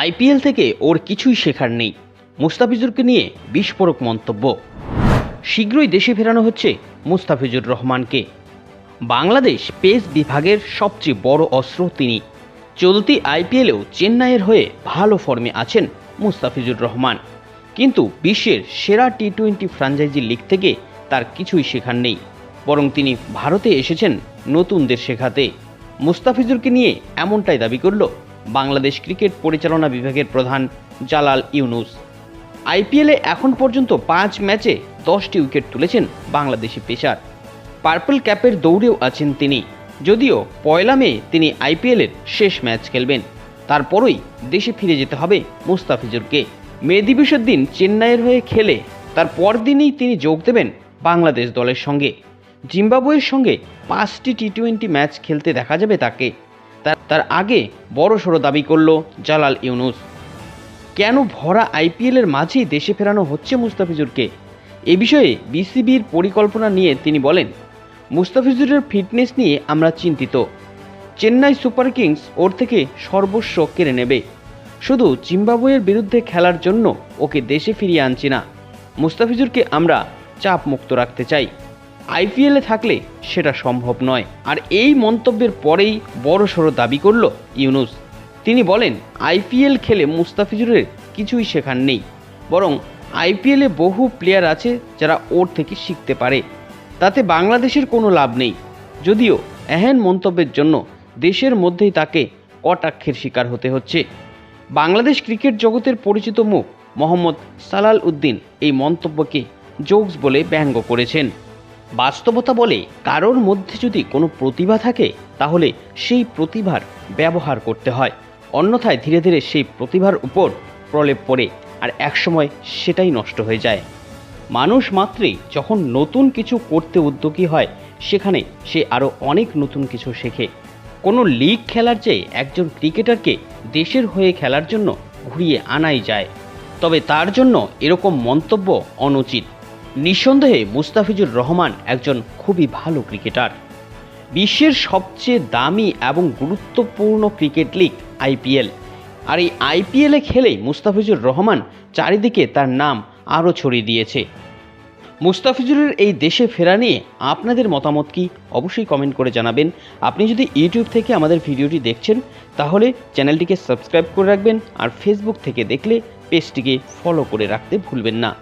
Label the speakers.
Speaker 1: IPL থেকে ওর কিছুই শেখার নেই। মুস্তাফিজুরকে নিয়ে বিস্ফোরক মন্তব্য। শীঘ্রই দেশে ফেরানো হচ্ছে মুস্তাফিজুর রহমানকে। বাংলাদেশ পেস বিভাগের সবচেয়ে বড় অস্ত্র তিনি। চলতি আইপিএলেও চেন্নাইয়ের হয়ে ভালো ফর্মে আছেন মুস্তাফিজুর রহমান। কিন্তু বিশ্বের সেরা টি টোয়েন্টি ফ্র্যাঞ্চাইজি লিগ থেকে তার কিছুই শেখার নেই। বরং তিনি ভারতে এসেছেন নতুনদের শেখাতে। মুস্তাফিজুরকে নিয়ে এমনটাই দাবি করল বাংলাদেশ ক্রিকেট পরিচালনা বিভাগের প্রধান জালাল ইউনুস। আইপিএলে এখন পর্যন্ত পাঁচ ম্যাচে দশটি উইকেট তুলেছেন বাংলাদেশি পেসার। পার্পল ক্যাপের দৌড়েও আছেন তিনি। যদিও পয়লা মে তিনি আইপিএলের শেষ ম্যাচ খেলবেন। তারপরই দেশে ফিরে যেতে হবে মুস্তাফিজুরকে। মে দিবসের দিন চেন্নাইয়ের হয়ে খেলে তার পরদিনই তিনি যোগ দেবেন বাংলাদেশ দলের সঙ্গে। জিম্বাবুয়ের সঙ্গে পাঁচটি টি টোয়েন্টি ম্যাচ খেলতে দেখা যাবে তাকে। তার- আগে বড়সড় দাবি করল জালাল ইউনুস। কেন ভরা আইপিএলের মাঝেই দেশে ফেরানো হচ্ছে মুস্তাফিজুরকে? এ বিষয়ে বিসিবির পরিকল্পনা নিয়ে তিনি বলেন, মুস্তাফিজুরের ফিটনেস নিয়ে আমরা চিন্তিত। চেন্নাই সুপার কিংস ওর থেকে সর্বস্ব কেড়ে নেবে। শুধু জিম্বাবুয়ের বিরুদ্ধে খেলার জন্য ওকে দেশে ফিরিয়ে আনছি না। মুস্তাফিজুরকে আমরা চাপ মুক্ত রাখতে চাই। আইপিএলে থাকলে সেটা সম্ভব নয়। আর এই মন্তব্যের পরেই বড়সড় দাবি করল ইউনুস। তিনি বলেন, আইপিএল খেলে মুস্তাফিজুরের কিছুই শেখার নেই। বরং আইপিএলে বহু প্লেয়ার আছে যারা ওর থেকে শিখতে পারে। তাতে বাংলাদেশের কোনো লাভ নেই। যদিও এহেন মন্তব্যের জন্য দেশের মধ্যেই তাকে কটাক্ষের শিকার হতে হচ্ছে। বাংলাদেশ ক্রিকেট জগতের পরিচিত মুখ মোহাম্মদ সালাল উদ্দিন এই মন্তব্যকে জোকস বলে ব্যঙ্গ করেছেন। বাস্তবতা বলে কারোর মধ্যে যদি কোনো প্রতিভা থাকে, তাহলে সেই প্রতিভার ব্যবহার করতে হয়। অন্যথায় ধীরে ধীরে সেই প্রতিভার উপর প্রলেপ পড়ে আর একসময় সেটাই নষ্ট হয়ে যায়। মানুষ মাত্রই যখন নতুন কিছু করতে উদ্যোগী হয়, সেখানে সে আরও অনেক নতুন কিছু শেখে। কোনো লিগ খেলার চেয়ে একজন ক্রিকেটারকে দেশের হয়ে খেলার জন্য ঘুরিয়ে আনাই যায়, তবে তার জন্য এরকম মন্তব্য অনুচিত। নিঃসন্দেহে মুস্তাফিজুর রহমান একজন খুবই ভালো ক্রিকেটার। বিশ্বের সবচেয়ে দামি এবং গুরুত্বপূর্ণ ক্রিকেট লিগ, আইপিএল। আর এই আইপিএলে খেলেই মুস্তাফিজুর রহমান চারিদিকে তার নাম আরও ছড়িয়ে দিয়েছে। মুস্তাফিজুরের এই দেশে ফেরা নিয়ে আপনাদের মতামত কি? অবশ্যই কমেন্ট করে জানাবেন। আপনি যদি ইউটিউব থেকে আমাদের ভিডিওটি দেখছেন, তাহলে চ্যানেলটিকে সাবস্ক্রাইব করে রাখবেন আর ফেসবুক থেকে দেখলে পেজটিকে ফলো করে রাখতে ভুলবেন না।